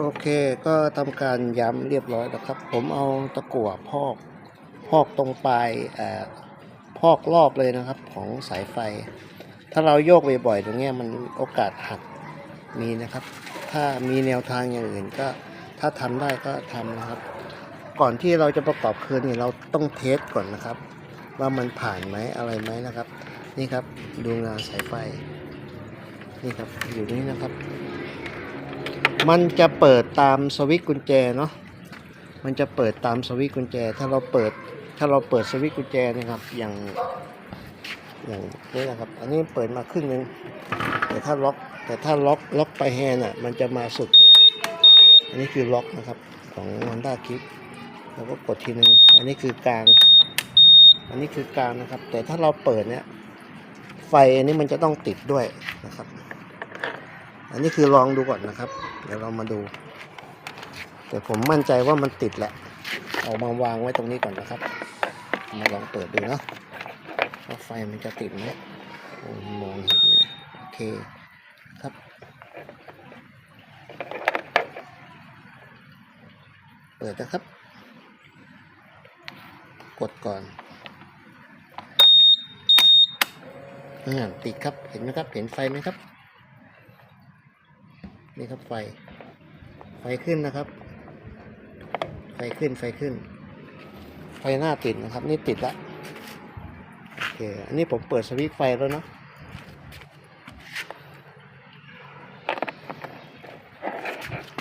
โอเคก็ทำการย้ำเรียบร้อยแล้วครับ ผมเอาตะกั่วพอกพอกตรงปลายอพอกรอบเลยนะครับของสายไฟ ถ้าเราโยกบ่อยๆตรงนี้มันโอกาสหักมีนะครับ ถ้ามีแนวทางอย่างอื่นก็ถ้าทำได้ก็ทำนะครับ ก่อนที่เราจะประกอบคืนนี่เราต้องเทสก่อนนะครับ ว่ามันผ่านไหมอะไรไหมนะครับ นี่ครับดูงานสายไฟนี่ครับอยู่นี่นะครับ มันจะเปิดตามสวิตช์กุญแจเนาะ มันจะเปิดตามสวิตช์กุญแจ ถ้าเราเปิด ถ้าเราเปิดสวิตช์กุญแจนะครับ อย่าง อย่างนี้นะครับ อันนี้เปิดมาครึ่งหนึง แต่ถ้าล็อก แต่ถ้าล็อก ล็อกไปแฮนอะ มันจะมาสุด อันนี้คือล็อกนะครับ ของ Honda Click แล้วก็กดทีนึง อันนี้คือกลาง อันนี้คือกลางนะครับ แต่ถ้าเราเปิดเนี่ย ไฟอันนี้มันจะต้องติดด้วยนะครับ อันนี้คือลองดูก่อนนะครับ เดี๋ยวเรามาดู แต่ผมมั่นใจว่ามันติดแหละ เอามาวางไว้ตรงนี้ก่อนนะครับ มาลองเปิดดูนะว่าไฟมันจะติดไหมมองเห็นเลยโอเคครับ เปิดนะครับ กดก่อนอ่าติดครับ เห็นไหมครับ เห็นไฟไหมครับ นี่ครับไฟ ไฟขึ้นนะครับ ไฟขึ้นไฟขึ้น ไฟหน้าติดนะครับ นี่ติดละโอเคอันนี้ผมเปิดสวิตช์ไฟแล้วเนาะ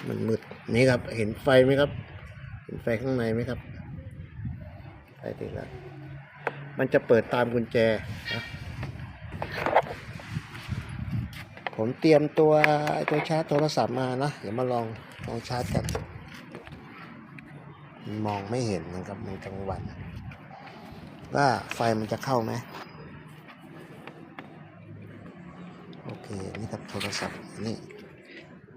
มันมืดนี่ครับ เห็นไฟไหมครับ เห็นไฟข้างในไหมครับไฟติดแล้วมันจะเปิดตามกุญแจนะ ผมเตรียมตัวตัวชาร์จโทรศัพท์มานะ เดี๋ยวมาลองลองชาร์จกัน มองไม่เห็นนะครับมันกลางวันว่าไฟมันจะเข้าไหมโอเค นี่ครับโทรศัพท์นี่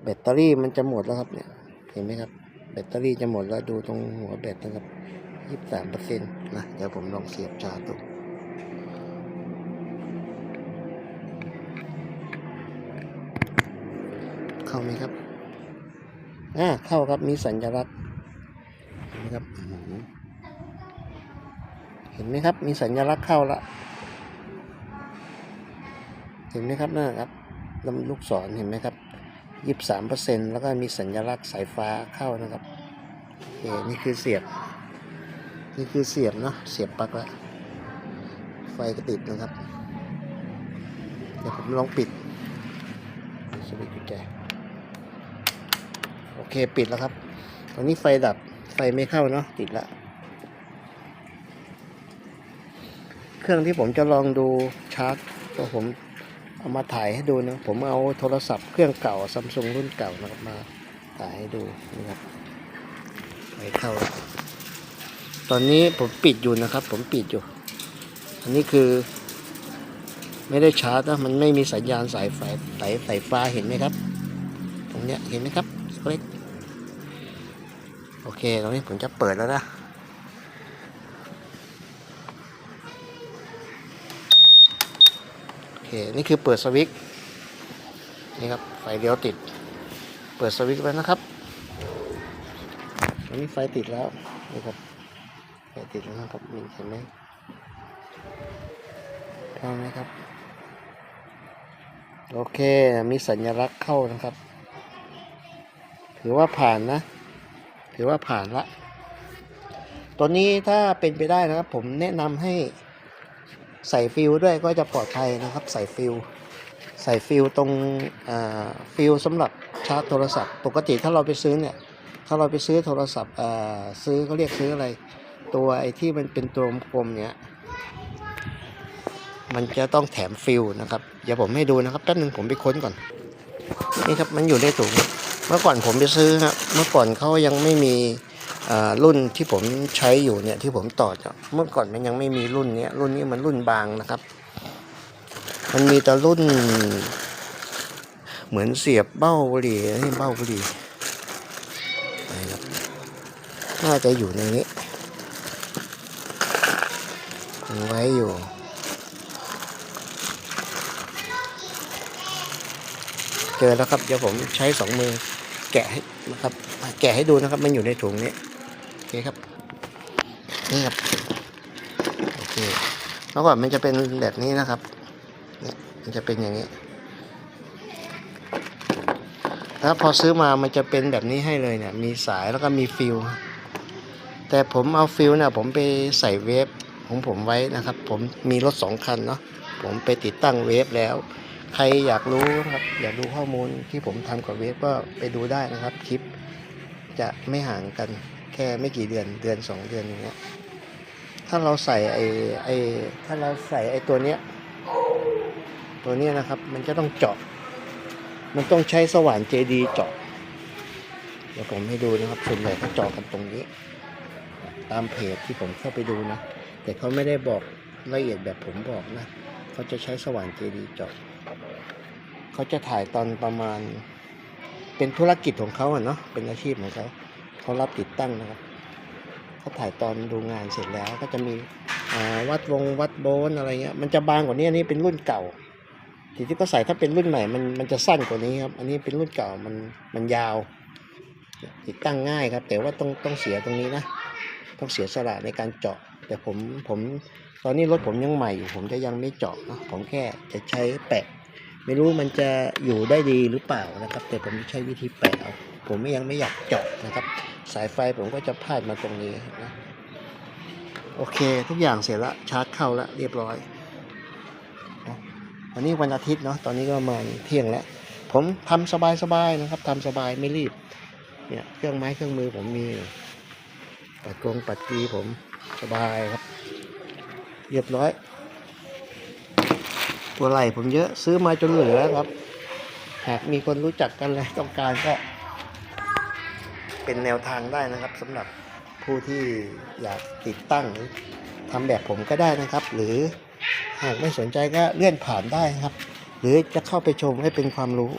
แบตเตอรี่มันจะหมดแล้วครับเนี่ยเห็นไหมครับ แบตเตอรี่จะหมดแล้วดูตรงหัวแบตนะครับยี่สิบสามเปอร์เซ็นต์นะเดี๋ยวผมลองเสียบชาร์จดู เข้าไหมครับอ่าเข้าครับมีสัญลักษณ์เห็นไหมครับเห็นไหมครับ มีสัญลักษณ์เข้าละเห็นไหมครับนั่นครับลำลูกศรเห็นไหมครับยี่สิบสามเปอร์เซ็นแล้วก็มีสัญลักษณ์สายฟ้าเข้านะครับโอเคนี่คือเสียบ นี่คือเสียบเนาะเสียบปลั๊กละไฟก็ติดนะครับ เดี๋ยวผมลองปิดสวิตช์กุญแจ โอเคปิดแล้วครับ ตอนนี้ไฟดับไฟไม่เข้าเนาะติดละ เครื่องที่ผมจะลองดูชาร์จก็ผมเอามาถ่ายให้ดูนะ ผมเอาโทรศัพท์เครื่องเก่าซัมซุงรุ่นเก่านะครับมาถ่ายให้ดูนะครับไฟเข้าแล้วตอนนี้ผมปิดอยู่นะครับ ผมปิดอยู่ อันนี้คือ ไม่ได้ชาร์จนะมันไม่มีสัญญาณสายไฟสายสายฟ้าเห็นไหมครับ ตรงเนี้ยเห็นไหมครับ เล็กโอเคตรงนี้ผมจะเปิดแล้วนะโอเคนี่คือเปิดสวิตนี่ครับไฟเลี้ยวติด เปิดสวิตช์แล้วนะครับตอนนี้ไฟติดแล้วนี่ครับไฟติดแล้วนะครับนี่เห็นไหมเข้าไหมครับ โอเค มีสัญลักษณ์เข้านะครับ ถือว่าผ่านนะ ถือว่าผ่านละ ตัวนี้ถ้าเป็นไปได้นะครับ ผมแนะนำให้ใส่ฟิลด้วยก็จะปลอดภัยนะครับ ใส่ฟิลใส่ฟิลตรงฟิลสำหรับชาร์จโทรศัพท์ ปกติถ้าเราไปซื้อเนี่ย ถ้าเราไปซื้อโทรศัพท์ซื้อเขาเรียกซื้ออะไร ตัวไอ้ที่มันเป็นตัวกลมเนี้ยมันจะต้องแถมฟิลนะครับ เดี๋ยวผมให้ดูนะครับแป๊บนึงผมไปค้นก่อน นี่ครับมันอยู่ในถุง เมื่อก่อนผมไปซื้อครับเมื่อก่อนเขายังไม่มีรุ่นที่ผมใช้อยู่เนี่ยที่ผมต่อจากเมื่อก่อนมันยังไม่มีรุ่นเนี้ยรุ่นนี้มันรุ่นบางนะครับ มันมีแต่รุ่น เหมือนเสียบเบ้าบุหรี่นี่เบ้าบุหรี่นะครับน่าจะอยู่ในนี้ไว้อยู่ เจอแล้วครับเดี๋ยวผมใช้สองมือแกะให้นะครับ แกะให้ดูนะครับ มันอยู่ในถุงนี้โอเคครับนี่ครับโอเคเมื่อก่อนมันจะเป็นแบบนี้นะครับเนี่ยมันจะเป็นอย่างนี้แล้วพอซื้อมามันจะเป็นแบบนี้ให้เลยเนี่ย มีสายแล้วก็มีฟิลแต่ผมเอาฟิลเนี่ยผมไปใส่เวฟของผมไว้นะครับ ผมมีรถสองคันเนาะผมไปติดตั้งเวฟแล้ว ใครอยากรู้นะครับ อยากดูข้อมูลที่ผมทำกับเวฟก็ไปดูได้นะครับ คลิปจะไม่ห่างกันแค่ไม่กี่เดือนเดือนสองเดือนอย่างเงี้ยถ้าเราใส่ไอ้ไอ้ถ้าเราใส่ไอ้ตัวเนี้ย ตัวเนี้ยนะครับ มันจะต้องเจาะ มันต้องใช้สว่านเจดีเจาะเดี๋ยวผมให้ดูนะครับส่วนใหญ่เขาเจาะกันตรงนี้ ตามเพจที่ผมเข้าไปดูนะแต่เขาไม่ได้บอกละเอียดแบบผมบอกนะเขาจะใช้สว่านเจดีเจาะ เขาจะถ่ายตอนประมาณ เป็นธุรกิจของเขาอะเนาะเป็นอาชีพของเขาเขารับติดตั้งนะครับเขาถ่ายตอนดูงานเสร็จแล้วก็จะมีวัดวงวัดโบนอะไรเงี้ยมันจะบางกว่านี้อันนี้เป็นรุ่นเก่าที่ที่ก็ใส่ถ้าเป็นรุ่นใหม่มันมันจะสั้นกว่านี้ครับ อันนี้เป็นรุ่นเก่ามันมันยาว ติดตั้งง่ายครับ แต่ว่าต้องต้องเสียตรงนี้นะต้องเสียสละในการเจาะ แต่ผมผมตอนนี้รถผมยังใหม่อยู่ผมจะยังไม่เจาะนะผมแค่จะใช้แปะ ไม่รู้มันจะอยู่ได้ดีหรือเปล่านะครับ แต่ผมใช้วิธีแปะเอาผมยังไม่อยากเจาะนะครับ สายไฟผมก็จะพาดมาตรงนี้นะโอเค ทุกอย่างเสร็จละชาร์จเข้าแล้วเรียบร้อยวันนี้วันอาทิตย์เนาะตอนนี้ก็มาเที่ยงแล้ว ผมทำสบายๆนะครับทำสบายไม่รีบเนี่ยเครื่องไม้เครื่องมือผมมีปัดกงปัดกีผมสบายครับ เรียบร้อย ตัวไหล่ผมเยอะซื้อมาจนเหลือครับ หากมีคนรู้จักกันเลยต้องการก็ เป็นแนวทางได้นะครับสำหรับผู้ที่อยากติดตั้งทำแบบผมก็ได้นะครับ หรือหากไม่สนใจก็เลื่อนผ่านได้ครับ หรือจะเข้าไปชมให้เป็นความรู้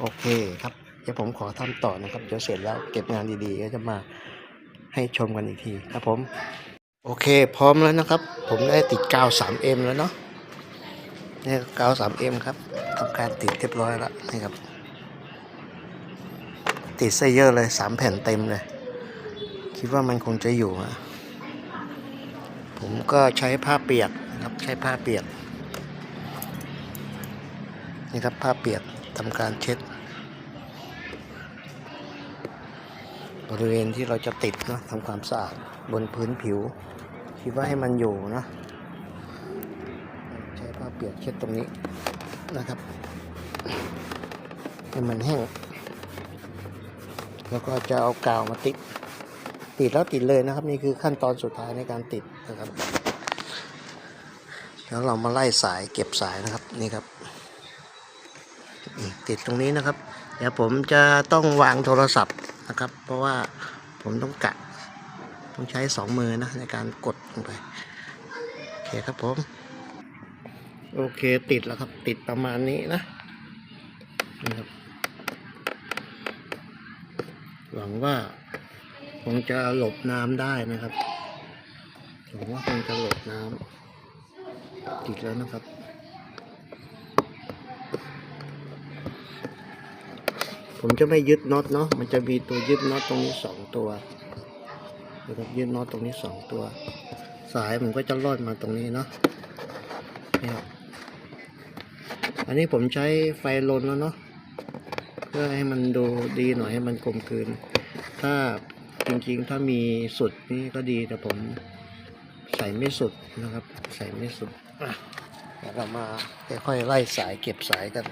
โอเคครับเดี๋ยวผมขอทำต่อนะครับเดี๋ยวเสร็จแล้วเก็บงานดีๆก็จะมาให้ชมกันอีกทีครับผม โอเค พร้อมแล้วนะครับ ผมได้ติดกาว 3M แล้วเนาะ นี่กาว 3M ครับทำการติดเรียบร้อยแล้วนี่ครับ ติดซะเยอะเลยสามแผ่นเต็มเลย คิดว่ามันคงจะอยู่อะผมก็ใช้ผ้าเปียกนะครับใช้ผ้าเปียก นี่ครับผ้าเปียกทำการเช็ด บริเวณที่เราจะติดนะทำความสะอาดบนพื้นผิว คิดว่าให้มันอยู่นะ ปียกเช็ดตรงนี้นะครับให้มันแห้งแล้วก็จะเอากาวมาติด ติดแล้วติดเลยนะครับ นี่คือขั้นตอนสุดท้ายในการติดนะครับแล้วเรามาไล่สายเก็บสายนะครับนี่ครับ ติดตรงนี้นะครับ เดี๋ยวผมจะต้องวางโทรศัพท์นะครับ เพราะว่าผมต้องกะต้องใช้สองมือนะในการกดลงไปโอเคครับผม โอเคติดแล้วครับ ติดประมาณนี้นะนี่ครับหวังว่าคงจะหลบน้ำได้นะครับหวังว่าคงจะหลบน้ำติดแล้วนะครับผมจะไม่ยึดน็อตเนาะ มันจะมีตัวยึดน็อตตรงนี้สองตัวนะครับยึดน็อตตรงนี้สองตัว สายผมก็จะลอดมาตรงนี้เนาะนี่ครับ อันนี้ผมใช้ไฟลนแล้วเนาะเพื่อให้มันดูดีหน่อยให้มันกลมกลืน ถ้าจริงๆถ้ามีสุดนี่ก็ดีแต่ผมใส่ไม่สุดนะครับ ใส่ไม่สุดเดี๋ยวเรามาค่อยๆไล่สายเก็บสายกัน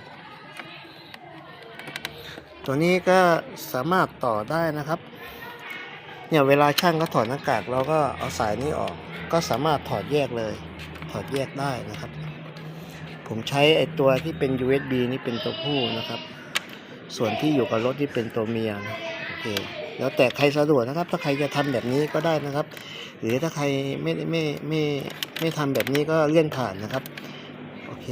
ตัวนี้ก็สามารถต่อได้นะครับเนี่ยเวลาช่างก็ถอดหน้ากากเราก็เอาสายนี้ออก ก็สามารถถอดแยกเลย ถอดแยกได้นะครับ ผมใช้ไอตัวที่เป็น USB นี่เป็นตัวผู้นะครับ ส่วนที่อยู่กับรถที่เป็นตัวเมียนะโอเคแล้วแต่ใครสะดวกนะครับ ถ้าใครจะทำแบบนี้ก็ได้นะครับ หรือถ้าใครไม่ไม่ไม่ไม่ไม่ทำแบบนี้ก็เลื่อนผ่านนะครับ โอเค